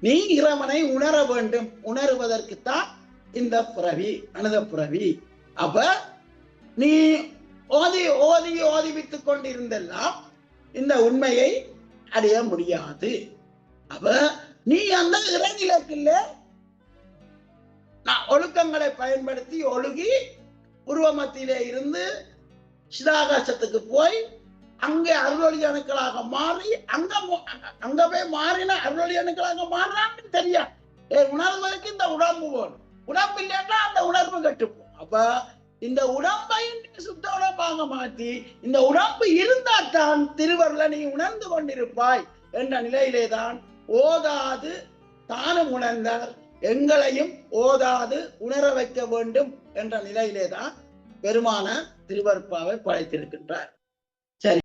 நீ இறைவனை உணர வேண்டும் உணருவதற்குத்தான் இந்த புறவி அனுத புறவி. அப்ப நீ ஓதி ஓதி ஓதிவித்துக் கொண்டிருந்தெல்லாம் இந்த உண்மையை அடைய முடியாது. அப்ப நீ அந்த இறைநிலத்தில் நான் ஒழுக்கங்களை பயன்படுத்தி ஒழுகி உருவமத்திலே இருந்து சிதாகாசத்துக்கு போய் அங்கே அருளொலி அணுக்களாக மாறி அங்க அங்க போய் மாறின அருளொலி அணுக்களாக மாறுறான்னு தெரியும் ஏ, உணர்வதற்கு இந்த உடம்பு வேணும். உடம்பு இல்லைன்னா அந்த உணர்வு கட்டுப்போம். அப்ப இந்த உடம்பை சுத்த உடம்பாக மாற்றி இந்த உடம்பு இருந்தால்தான் திருவருளை நீ உணர்ந்து கொண்டிருப்பாய் என்ற நிலையிலே தான் ஓதாது தானும் உணர்ந்தார். எங்களையும் ஓதாது உணர வைக்க வேண்டும் என்ற நிலையிலே தான் பெருமான திருவருப்பாவை படைத்திருக்கின்றார்.